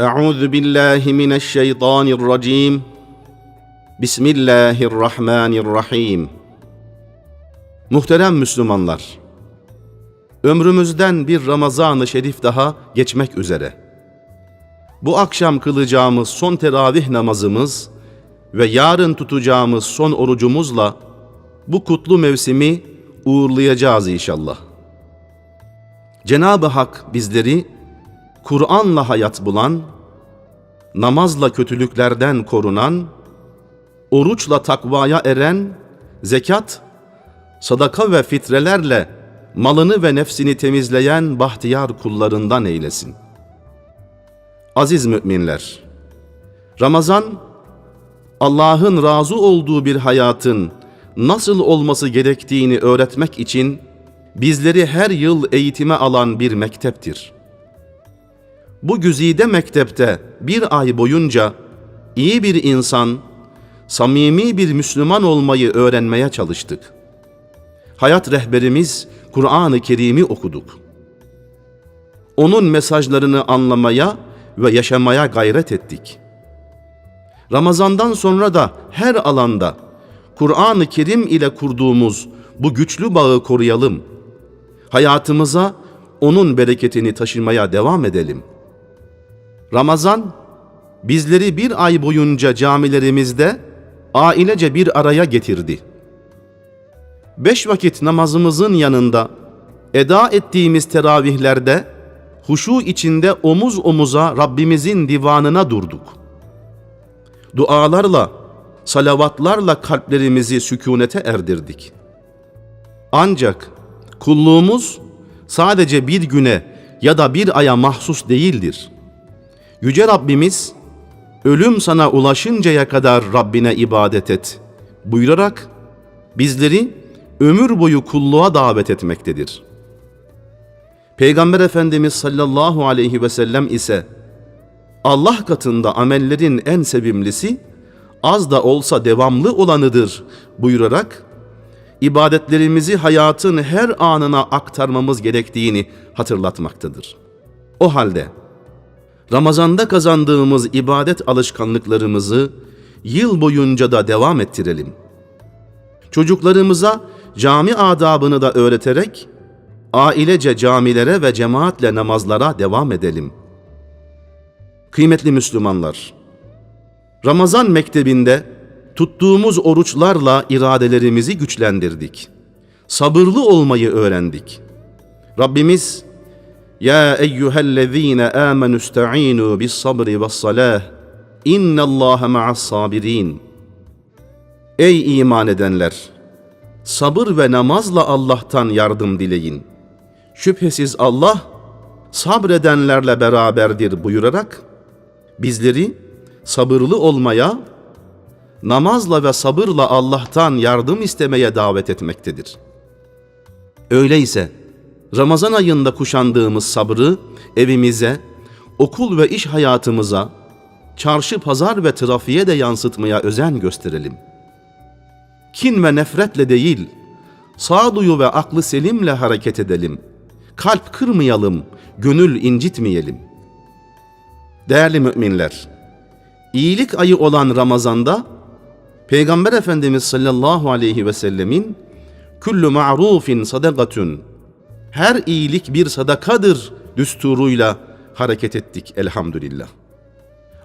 أعوذ بالله من الشيطان الرجيم بسم الله الرحمن الرحيم Muhterem Müslümanlar, ömrümüzden bir Ramazan-ı Şerif daha geçmek üzere. Bu akşam kılacağımız son teravih namazımız ve yarın tutacağımız son orucumuzla bu kutlu mevsimi uğurlayacağız inşallah. Cenab-ı Hak bizleri Kur'an'la hayat bulan, namazla kötülüklerden korunan, oruçla takvaya eren, zekat, sadaka ve fitrelerle malını ve nefsini temizleyen bahtiyar kullarından eylesin. Aziz müminler, Ramazan, Allah'ın razı olduğu bir hayatın nasıl olması gerektiğini öğretmek için bizleri her yıl eğitime alan bir mekteptir. Bu güzide mektepte bir ay boyunca iyi bir insan, samimi bir Müslüman olmayı öğrenmeye çalıştık. Hayat rehberimiz Kur'an-ı Kerim'i okuduk. Onun mesajlarını anlamaya ve yaşamaya gayret ettik. Ramazandan sonra da her alanda Kur'an-ı Kerim ile kurduğumuz bu güçlü bağı koruyalım. Hayatımıza onun bereketini taşımaya devam edelim. Ramazan bizleri bir ay boyunca camilerimizde ailece bir araya getirdi. Beş vakit namazımızın yanında eda ettiğimiz teravihlerde huşu içinde omuz omuza Rabbimizin divanına durduk. Dualarla, salavatlarla kalplerimizi sükunete erdirdik. Ancak kulluğumuz sadece bir güne ya da bir aya mahsus değildir. Yüce Rabbimiz, ölüm sana ulaşıncaya kadar Rabbine ibadet et buyurarak bizleri ömür boyu kulluğa davet etmektedir. Peygamber Efendimiz sallallahu aleyhi ve sellem ise Allah katında amellerin en sevimlisi az da olsa devamlı olanıdır buyurarak ibadetlerimizi hayatın her anına aktarmamız gerektiğini hatırlatmaktadır. O halde Ramazanda kazandığımız ibadet alışkanlıklarımızı yıl boyunca da devam ettirelim. Çocuklarımıza cami adabını da öğreterek ailece camilere ve cemaatle namazlara devam edelim. Kıymetli Müslümanlar, Ramazan mektebinde tuttuğumuz oruçlarla iradelerimizi güçlendirdik. Sabırlı olmayı öğrendik. Rabbimiz ya eyyühellezine amenu ista'inu bis sabri ve salah innallâhe ma'as sabirin Ey iman edenler! Sabır ve namazla Allah'tan yardım dileyin. Şüphesiz Allah sabredenlerle beraberdir buyurarak bizleri sabırlı olmaya, namazla ve sabırla Allah'tan yardım istemeye davet etmektedir. Öyleyse Ramazan ayında kuşandığımız sabrı evimize, okul ve iş hayatımıza, çarşı pazar ve trafiğe de yansıtmaya özen gösterelim. Kin ve nefretle değil, sağduyu ve aklı selimle hareket edelim. Kalp kırmayalım, gönül incitmeyelim. Değerli müminler, iyilik ayı olan Ramazan'da Peygamber Efendimiz sallallahu aleyhi ve sellemin kullu ma'rufin sadakatun her iyilik bir sadakadır düsturuyla hareket ettik elhamdülillah.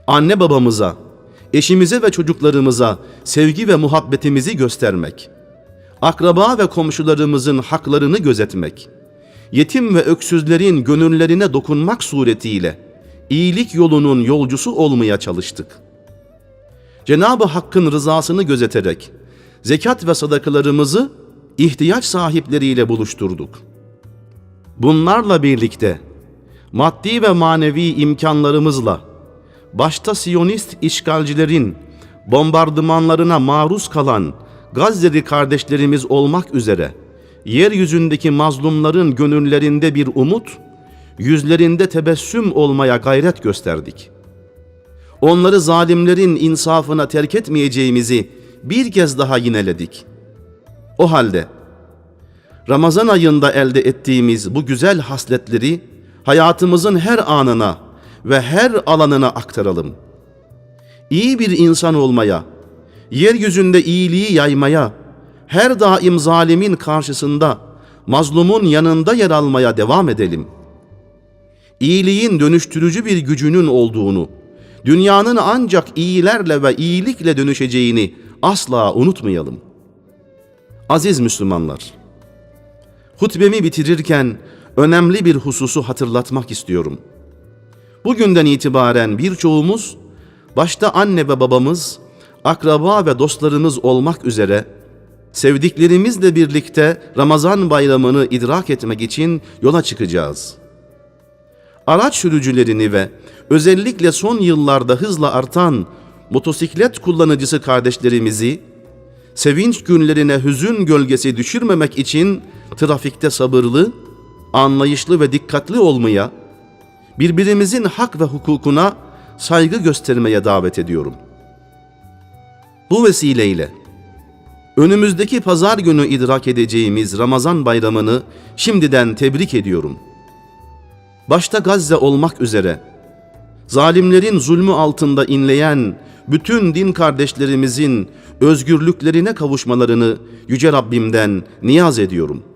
Anne babamıza, eşimize ve çocuklarımıza sevgi ve muhabbetimizi göstermek, akraba ve komşularımızın haklarını gözetmek, yetim ve öksüzlerin gönüllerine dokunmak suretiyle iyilik yolunun yolcusu olmaya çalıştık. Cenab-ı Hakk'ın rızasını gözeterek zekat ve sadakalarımızı ihtiyaç sahipleriyle buluşturduk. Bunlarla birlikte maddi ve manevi imkanlarımızla başta Siyonist işgalcilerin bombardımanlarına maruz kalan Gazze'li kardeşlerimiz olmak üzere yeryüzündeki mazlumların gönüllerinde bir umut, yüzlerinde tebessüm olmaya gayret gösterdik. Onları zalimlerin insafına terk etmeyeceğimizi bir kez daha yineledik. O halde Ramazan ayında elde ettiğimiz bu güzel hasletleri hayatımızın her anına ve her alanına aktaralım. İyi bir insan olmaya, yeryüzünde iyiliği yaymaya, her daim zalimin karşısında, mazlumun yanında yer almaya devam edelim. İyiliğin dönüştürücü bir gücünün olduğunu, dünyanın ancak iyilerle ve iyilikle dönüşeceğini asla unutmayalım. Aziz Müslümanlar, hutbemi bitirirken önemli bir hususu hatırlatmak istiyorum. Bugünden itibaren birçoğumuz, başta anne ve babamız, akraba ve dostlarımız olmak üzere, sevdiklerimizle birlikte Ramazan bayramını idrak etmek için yola çıkacağız. Araç sürücülerini ve özellikle son yıllarda hızla artan motosiklet kullanıcısı kardeşlerimizi, sevinç günlerine hüzün gölgesi düşürmemek için trafikte sabırlı, anlayışlı ve dikkatli olmaya, birbirimizin hak ve hukukuna saygı göstermeye davet ediyorum. Bu vesileyle önümüzdeki pazar günü idrak edeceğimiz Ramazan bayramını şimdiden tebrik ediyorum. Başta Gazze olmak üzere zalimlerin zulmü altında inleyen bütün din kardeşlerimizin özgürlüklerine kavuşmalarını yüce Rabbimden niyaz ediyorum.''